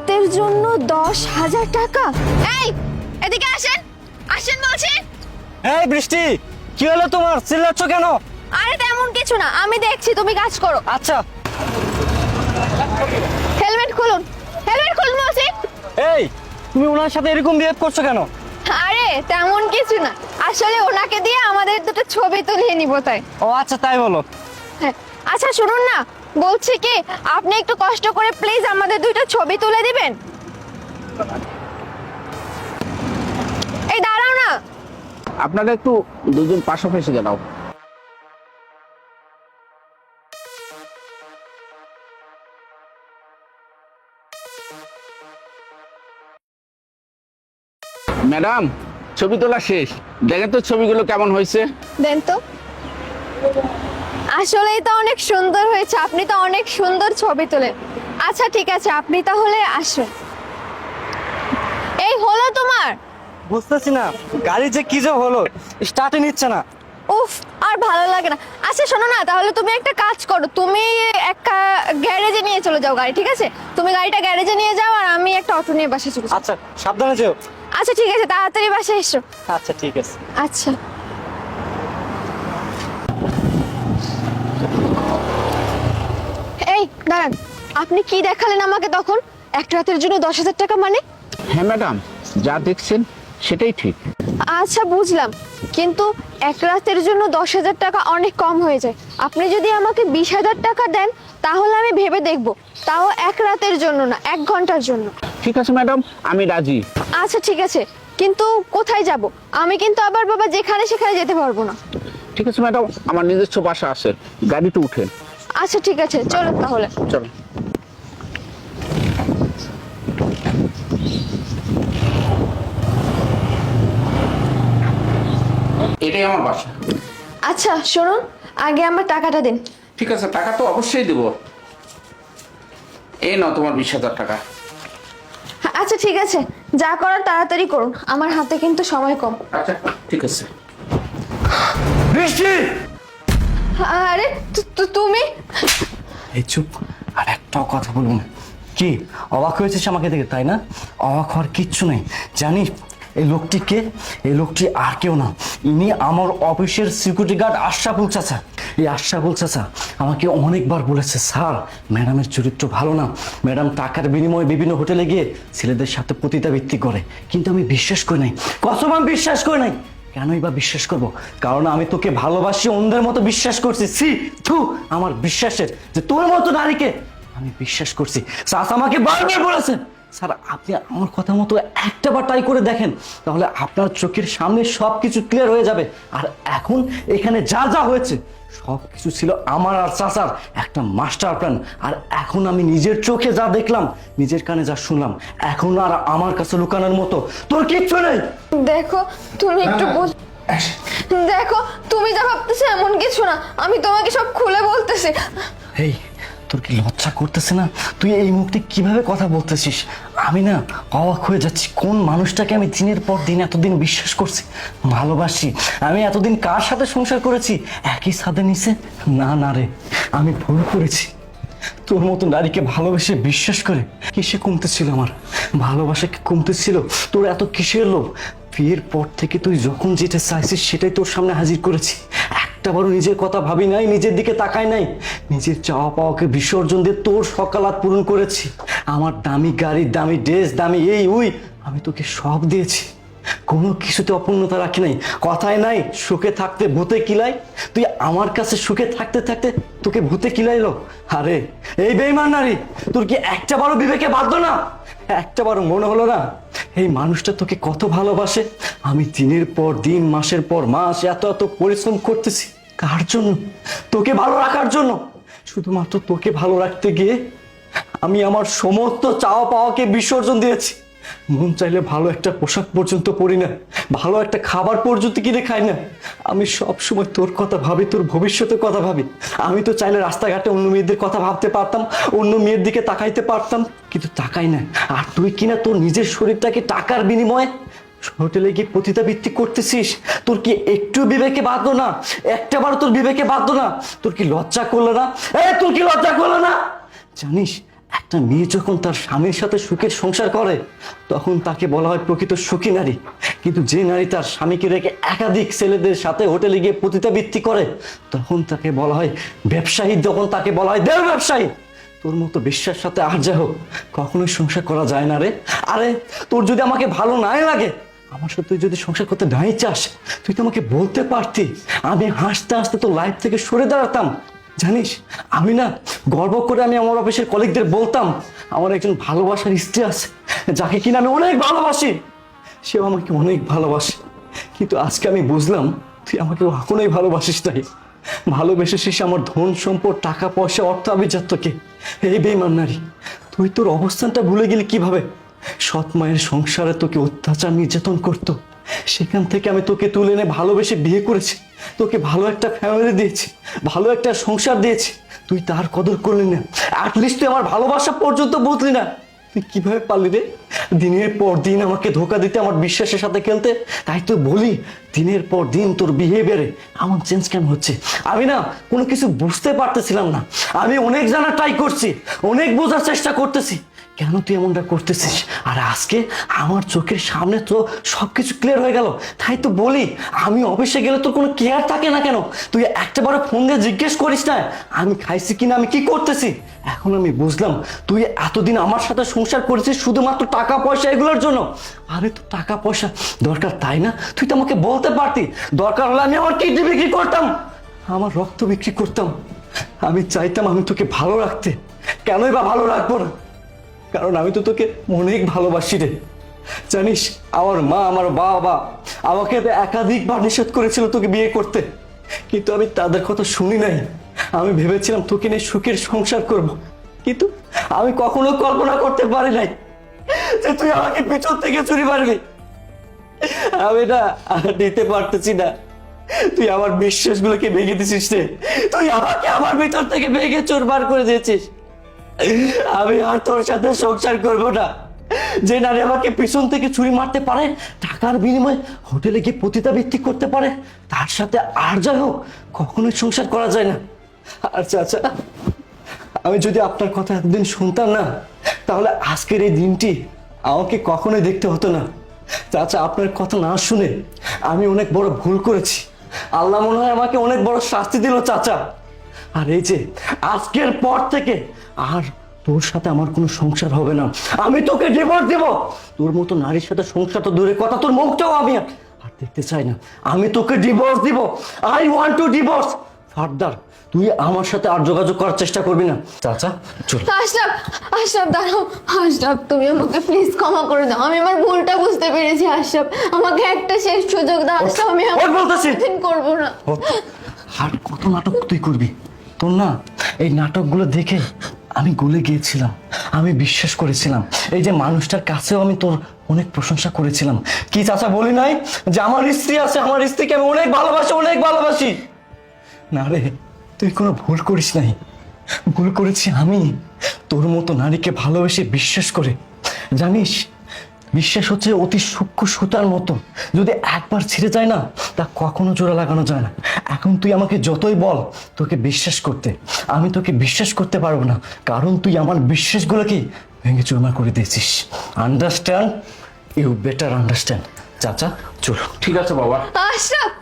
রাতের জন্য দশ হাজার টাকা? এই এদিকে আসেন। আসেন বলছি। এই বৃষ্টি কি হলো তোমার? চিল্লাচ্ছ কেন? আরে তেমন কিছু না আমি দেখছি তুমি কাজ করো। আচ্ছা। হেলমেট খুলুন। হেলমেট খুলুন বলছি। এই তুমি ওনার সাথে এরকম বিহেভ করছ কেন? আরে তেমন কিছু না। আসলে ওনাকে দিয়ে আমাদের দুটো ছবি তুলিয়ে নিব তাই। ও আচ্ছা তাই বলো। হ্যাঁ আচ্ছা শুনুন না। বলছি কি আপনি একটু কষ্ট করে প্লিজ আমাদের দুইটা ছবি তুলে দিবেন? এই দাঁড়াও না। আপনারা একটু দুজন পাশাপাশি দাঁড়াও। ম্যাডাম ছবি তোলা শেষ। দেখেন তো ছবিগুলো কেমন হয়েছে। দেন তো। আসলেই তো অনেক সুন্দর হয়েছে। আপনি তো অনেক সুন্দর ছবি তোলেন। আচ্ছা ঠিক আছে আপনি তাহলে আসুন। এই হলো তোমার? বুঝতেছি না গাড়ি যে কি যে হলো স্টার্টে নিচ্ছে না। উফ আর ভালো লাগে না। আচ্ছা শোনো না তাহলে তুমি একটা কাজ করো। তুমি একটা গ্যারেজে নিয়ে চলে যাও গাড়ি ঠিক আছে? তুমি গাড়িটা গ্যারেজে নিয়ে যাও আর আমি একটা অটো নিয়ে বাসে চলে আচ্ছা সাবধানে যেও। আচ্ছা ঠিক আছে তাড়াতাড়ি বাসে এসো। আচ্ছা ঠিক আছে। আচ্ছা এই দাঁড়ান আপনি কি দেখালেন আমাকে তখন? এক রাতের জন্য দশ হাজার টাকা মানে? হ্যাঁ ম্যাডাম যা দেখছেন সেটাই ঠিক। আচ্ছা বুঝলাম। কিন্তু এক রাতের জন্য দশ হাজার টাকা অনেক কম হয়ে যায়। আপনি যদি আমাকে বিশ হাজার টাকা দেন তাহলে আমি ভেবে দেখব। তাও এক রাতের জন্য না এক ঘণ্টার জন্য। ঠিক আছে ম্যাডাম আমি রাজি। আচ্ছা ঠিক আছে। কিন্তু কোথায় যাব? আমি কিন্তু আবার বাবা যেখানে সেখানে যেতে পারব না। ঠিক আছে ম্যাডাম আমার নিজস্ব বাসা আছে। গাড়িতে উঠেন। আচ্ছা ঠিক আছে। চলো তাহলে। চলো এটাই আমার বাসা। আচ্ছা শুনুন আগে আমার টাকাটা দিন। ঠিক আছে টাকা তো অবশ্যই দেবো। এই নাও তোমার বিশ হাজার টাকা। আচ্ছা ঠিক আছে। যা করার তাড়াতাড়ি করুন। আমার হাতে কিন্তু সময় কম। আচ্ছা ঠিক আছে। বৃষ্টি! আরে তু- তু- তুমি? এই চুপ আর একটাও কথা বলব না কি অবাক হয়েছিস আমাকে দেখে তাই না? অবাক হওয়ার কিচ্ছু নেই। জানিস এই লোকটি কে? এই লোকটি আর কেউ না। ইনি আমার অফিসের সিকিউরিটি গার্ড আশরাফুল চাচা। এই আশরাফুল চাচা আমাকে অনেকবার বলেছে, স্যার, ম্যাডামের চরিত্র ভালো না। ম্যাডাম টাকার বিনিময়ে বিভিন্ন হোটেলে গিয়ে ছেলেদের সাথে পতিতাবৃত্তি করে। কিন্তু আমি বিশ্বাস করি নাই। কসম বিশ্বাস করি নাই। কেনই বা বিশ্বাস করব? কারণ আমি তোকে ভালোবাসি অন্যের মতো বিশ্বাস করছি। সি থু, আমার বিশ্বাসের যে তোর মতো নারীকে আমি বিশ্বাস করছি। স্যার আমাকে বারবার বলেছেন স্যার আপনি আমার কথা মতো একটা বার ট্রাই করে দেখেন তাহলে আপনার চোখের সামনে সব কিছু ক্লিয়ার হয়ে যাবে। আর এখন এখানে যা যা হয়েছে সব কিছু ছিল আমার আর চাচার একটা মাস্টার প্ল্যান আর এখন আমি নিজের চোখে যা দেখলাম নিজের কানে যা শুনলাম এখন আর আমার কাছে লুকানোর মতো। তোর কিচ্ছু নেই! দেখো তুমি একটু বোঝ দেখো তুমি যা ভাবতেছো এমন কিছু না আমি তোমাকে সব খুলে বলতেছি। এই তোর কি লজ্জা করতেছে না? তুই এই মুহূর্তে কীভাবে কথা বলতেছিস? আমি না অবাক হয়ে যাচ্ছি, কোন মানুষটাকে আমি দিনের পর দিন এতদিন বিশ্বাস করছি, ভালোবাসি, আমি এতদিন কার সাথে সংসার করেছি? একই সাথে নিছে না না রে, আমি ভুল করেছি। তোর মতো নারীকে ভালোবেসে বিশ্বাস করে কিসে কমতেছিল আমার? ভালোবাসা কি কমতেছিল? তোর এত কিসের লোভ? বিয়ের পর থেকে তুই যখন যেটা চাইছিস সেটাই তোর সামনে হাজির করেছি। একটা বারো নিজের কথা ভাবি নাই, নিজের দিকে তাকাই নাই। নিজের চাওয়া পাওয়াকে বিসর্জন দিয়ে তোর সকালাত পূরণ করেছি। আমার দামি গাড়ি, দামি ড্রেস, দামি এই উই আমি তোকে সব দিয়েছি। কোনো কিছুতে অপূর্ণতা রাখি নাই। কথায় নাই, সুখে থাকতে ভূতে কিলাই। তুই আমার কাছে সুখে থাকতে থাকতে তোকে ভূতে কিলাইলো। আরে, এই বেইমান নারী, তোর কি একটা বারো বিবেকে বাধ্য না? একটা বারো মনে হলো না? এই মানুষটা তোকে কত ভালোবাসে? আমি দিনের পর দিন, মাসের পর মাস এত এত পরিশ্রম করতেছি। কার জন্য? তোকে ভালো রাখার জন্য। শুধুমাত্র তোকে ভালো রাখতে গিয়ে আমি আমার সমস্ত চাওয়া পাওয়াকে বিসর্জন দিয়েছি। মন চাইলে ভালো একটা পোশাক পর্যন্ত পরি না, ভালো একটা খাবার পর্যন্ত কিনে খাই না। আমি সব সময় তোর কথা ভাবি, তোর ভবিষ্যতের কথা ভাবি। আমি তো চাইলে রাস্তাঘাটে অন্য মেয়েদের কথা ভাবতে পারতাম, অন্য মেয়ের দিকে তাকাইতে পারতাম, কিন্তু তাকাই না। আর তুই কিনা তোর নিজের শরীরটাকে টাকার বিনিময়ে হোটেলে গিয়ে পতিতাবৃত্তি করতেছিস? তোর কি একটু বিবেকে বাধ্য না? একটা বার তোর বিবেকে বাধ্য না? তোর কি লজ্জা করল না? তোর কি লজ্জা করল না? জানিস একটা মেয়ে যখন তার স্বামীর সাথে সুখের সংসার করে, তখন তাকে বলা হয় প্রকৃত সুখী নারী। কিন্তু যে নারী তার স্বামীকে রেখে একাধিক ছেলেদের সাথে হোটেলে গিয়ে পতিতাবৃত্তি করে, তখন তাকে বলা হয় ব্যবসায়ী, যখন তাকে বলা হয় দেড় ব্যবসায়ী। তোর মতো বিশ্বাস সাথে আর যা হোক, কখনোই সংসার করা যায় না রে। আরে, তোর যদি আমাকে ভালো নাই লাগে, আমার সাথে তুই যদি সংসার করতে নাই চাস, তুই তো আমাকে বলতে পারতি আমি হাসতে হাসতে তোর লাইফ থেকে সরে দাঁড়াতাম। জানিস, আমি না গর্ব করে আমি আমার অফিসের কলিগদের বলতাম, আমার একজন ভালোবাসার স্ত্রী আছে, যাকে কিনা আমি অনেক ভালোবাসি। সেও আমাকে অনেক ভালোবাসে। কিন্তু আজকে আমি বুঝলাম, তুই আমাকে কখনোই ভালোবাসিস নাই। ভালোবেসেছিস আমার ধন সম্পদ, টাকা, পয়সা, অর্থ আভিজাত্যকে। এই বেইমান নারী, তুই তোর অবস্থানটা ভুলে গেলি কীভাবে? সৎ মায়ের সংসারে তোকে অত্যাচার, নির্যাতন করতো। সেখান থেকে আমি তোকে তুলে এনে ভালোবেসে বিয়ে করেছি। তোকে ভালো একটা ফ্যামিলি দিয়েছি, ভালো একটা সংসার দিয়েছি। তুই তার কদর করলি না। অ্যাটলিস্ট তুই আমার ভালোবাসা পর্যন্ত বুঝলি না। তুই কীভাবে পারলি রে? দিনের পর দিন আমাকে ধোকা দিতে, আমার বিশ্বাসের সাথে খেলতে। তাই তো বলি, দিনের পর দিন তোর বিহেভিয়ারে এমন চেঞ্জ কেন হচ্ছে? আমি না কোনো কিছু বুঝতে পারতেছিলাম না। আমি অনেক জানা ট্রাই করছি, অনেক বোঝার চেষ্টা করতেছি। কেন তুই এমনটা করতেছিস? আর আজকে আমার চোখের সামনে তো সব কিছু ক্লিয়ার হয়ে গেল। তাই তো বলি, আমি অফিসে গেলে তোর কোনো কেয়ার থাকে না কেন? তুই একটাবারে ফোন দিয়ে জিজ্ঞেস করিস না, আমি খাইছি কিনা, আমি কি করতেছি? এখন আমি বুঝলাম, তুই এতদিন আমার সাথে সংসার করেছিস শুধুমাত্র টাকা পয়সা এগুলোর জন্য। আরে তো টাকা পয়সা দরকার তাই না? তুই তো আমাকে বলতে পারতি, দরকার হলে আমি আমার কিডনি বিক্রি করতাম। আমার রক্ত বিক্রি করতাম। আমি চাইতাম আমি তোকে ভালো রাখতে। কেনই বা ভালো রাখব না? কারণ আমি তো তোকে অনেক ভালোবাসি রে। জানিস, আমার মা, আমার বাবা আমাকে একাধিকবার নিষেধ করেছিল তোকে বিয়ে করতে। কিন্তু আমি তাদের কথা শুনি নাই। আমি ভেবেছিলাম তোকে নিয়ে সুখের সংসার করব। কিন্তু আমি কখনো কল্পনা করতে পারি নাই যে তুই আমাকে পেছন থেকে চুরি মারবি। আমি না নিতে পারতেছি না। তুই আমার বিশ্বাসগুলোকে ভেঙে দিছিস রে। তুই আমাকে আমার ভিতর থেকে ভেঙে চোর বার করে দিয়েছিস। আমি আর তোর সাথে সংসার করব না। যে নারী আমাকে পিছন থেকে ছুরি মারতে পারে, টাকার বিনিময়ে হোটেলে গিয়ে পতিতাবৃত্তি করতে পারে, তার সাথে আর যাই হোক, কখনোই সংসার করা যায় না। আর চাচা আমি যদি আপনার কথা এতদিন শুনতাম না, তাহলে আজকের এই দিনটি আমাকে কখনোই দেখতে হতো না। চাচা, আপনার কথা না শুনে আমি অনেক বড় ভুল করেছি। আল্লাহ মনে হয় আমাকে অনেক বড় শাস্তি দিল, চাচা। আর এই যে আজকের পর থেকে আর তোর সাথে আমার কোনো সংসার হবে না। আমি তোকে ডিভোর্স দেব। তোর মতো নারীর সাথে সংসার তো দূরে কথা তোর মুখটাও আমি আর দেখতে চাই না। আমি তোকে ডিভোর্স দিব। I want to divorce further তুই আমার সাথে আর যোগাযোগ করার চেষ্টা করবি না। চাচা চল। আশরাফ আশরাফ দাঁড়াও। আশরাফ তুমি আমাকে প্লিজ ক্ষমা করে দাও। আমি আমার ভুলটা বুঝতে পেরেছি আশরাফ। আমাকে একটা শেষ সুযোগ দাও। আমি বলতেছি। করব না। আর কত নাটক তুই করবি? তোর না এই নাটকগুলো দেখে আমি গলে গিয়েছিলাম। আমি বিশ্বাস করেছিলাম। এই যে মানুষটার কাছেও আমি তোর অনেক প্রশংসা করেছিলাম। কি চাচা বলি নাই যে আমার স্ত্রী আছে, আমার স্ত্রীকে আমি অনেক ভালোবাসি অনেক ভালোবাসি। না রে, তুই কোনো ভুল করিস নাই। ভুল করেছি আমি। তোর মতো নারীকে ভালোবেসে বিশ্বাস করে। জানিস বিশ্বাস হচ্ছে অতি সূক্ষ্ম সুতার মতো। যদি একবার ছিঁড়ে যায় না তা কখনো জোড়া লাগানো যায় না। এখন তুই আমাকে যতই বল তোকে বিশ্বাস করতে। আমি তোকে বিশ্বাস করতে পারব না। কারণ তুই আমার বিশ্বাসগুলোকে ভেঙে চুরমা করে দিয়েছিস। আন্ডারস্ট্যান্ড ইউ বেটার আন্ডারস্ট্যান্ড চাচা চলো। ঠিক আছে বাবা। আশরাফ!